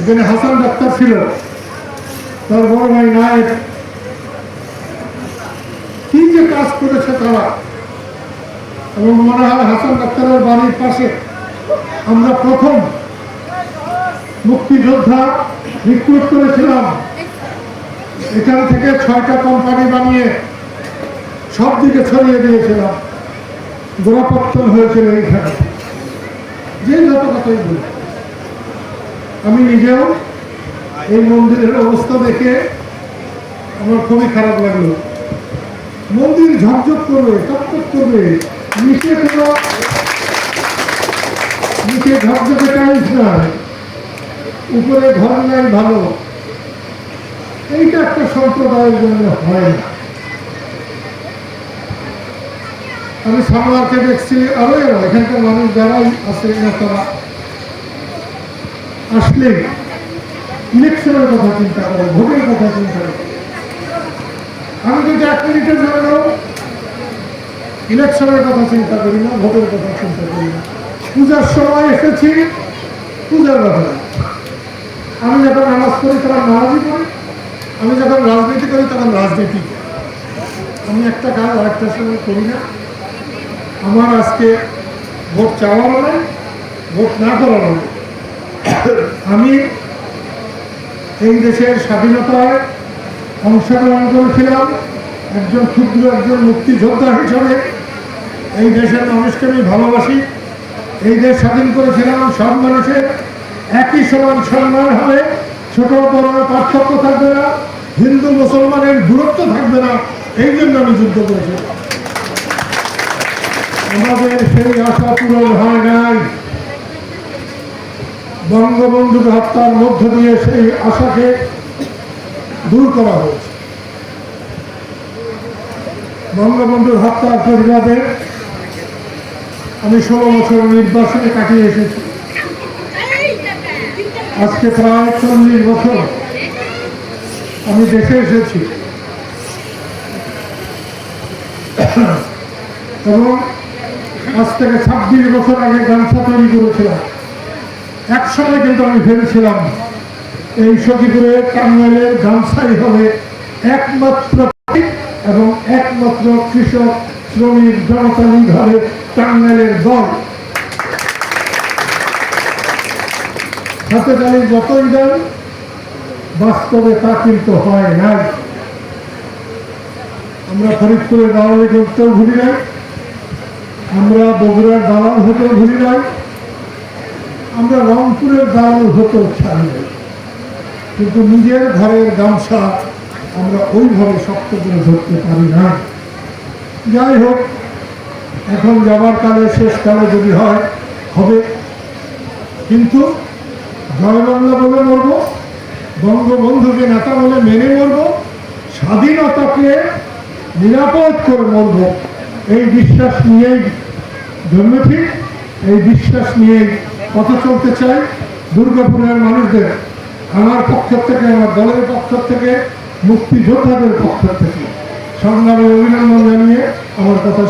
এখানে হাসান ডাক্তার ছিল, তার বড় ভাই নায়ক কি যে কাজ করেছে তারা। এবং মনে হয় হাসান ডাক্তারের বাড়ির পাশে আমরা প্রথম মুক্তিযোদ্ধা রিক্রুট করেছিলাম। এখান থেকে ছয়টা কোম্পানি বানিয়ে সব দিকে ছড়িয়ে দিয়েছিলাম। গোড়াপত্তন হয়েছিল এইখানে। যে যত কথাই বলি। আমি নিজেও এই মন্দিরের অবস্থা দেখে আমার খুবই খারাপ লাগল। মন্দির ঝকঝক করবে, টকটক করবে, নিচে কোনো নিচে ঝকঝকে টাইলস নাই, উপরে ঘর নাই ভালো। এইটা একটা সম্প্রদায়ের জন্য হয় না। আমি সামলাকে দেখছি, আরও এখানকার মানুষ যারাই আছে তারা আসলে ইলেকশনের কথা চিন্তা করে, ভোটের কথা চিন্তা করো। আমি যদি এক মিনিটের জন্য ইলেকশনের কথা চিন্তা করি না, ভোটের কথা চিন্তা করি না। পূজার সময় এসেছি, পূজার ব্যাপারে। আমি যখন নামাজ করি তখন নামাজই করি আমি যখন রাজনীতি করি, তখন রাজনীতি। আমি একটা কাজ আরেকটার সঙ্গে করি না। আমার আজকে ভোট চাওয়ারও নেই ভোট না করারও নেই আমি এই দেশের স্বাধীনতায় অংশগ্রহণ করেছিলাম একজন ক্ষুদ্র একজন মুক্তিযোদ্ধা হিসাবে। এই দেশের মানুষকে আমি ভালোবাসি। এই দেশ স্বাধীন করেছিলাম সব মানুষের একই সমান সম্মান হবে। ছোট বড় পার্থক্য থাকবে না, হিন্দু মুসলমানের দূরত্ব থাকবে না, এই জন্য আমি যুদ্ধ করেছিলাম। আমাদের সেই আশা পূরণ হয় নাই। বঙ্গবন্ধুর হত্যার মধ্য দিয়ে সেই আশাকে দূর করা হয়েছে। বঙ্গবন্ধুর হত্যার প্রতিবাদে আমি ষোলো বছর নির্বাসনে কাটিয়ে এসেছি। আজকে প্রায় চল্লিশ বছর আমি দেখে এসেছি। এবং আজ থেকে ছাব্বিশ বছর আগে গামছা তৈরি করেছিলাম। এক সময় কিন্তু আমি ভেবেছিলাম এই সখীপুরের টাঙ্গাইলের গামছাই হবে একমাত্র এবং একমাত্র কৃষক শ্রমিক জনতালী ঘরে টাঙ্গাইলের দল হাতে তালি যতই দেন, বাস্তবে তা কিন্তু হয় নাই। আমরা ফরিদপুরের দালালি করতেও ভুলি নাই, আমরা বগুড়ার দালাল হতেও ভুলি নাই। আমরা রংপুরের দালাল হতো ছাড়ি নাই। কিন্তু নিজের ঘরের গামছা আমরা ওইভাবে শক্ত করে ধরতে পারি না। যাই হোক, এখন যাবার কালে, শেষ কালে যদি হয়, হবে। কিন্তু জয় বাংলা বলে মরব, বঙ্গবন্ধুকে নেতা বলে মেনে মরব, স্বাধীনতাকে নিরাপদ করে মরব, এই বিশ্বাস নিয়েই জন্মেছি, এই বিশ্বাস নিয়েই কথা চলতে চাই দুর্গাপুরের মানুষদের, আমার পক্ষ থেকে, আমার দলের পক্ষ থেকে, মুক্তিযোদ্ধাদের পক্ষ থেকে। সংগ্রামের অভিনন্দন জানিয়ে আমার কথা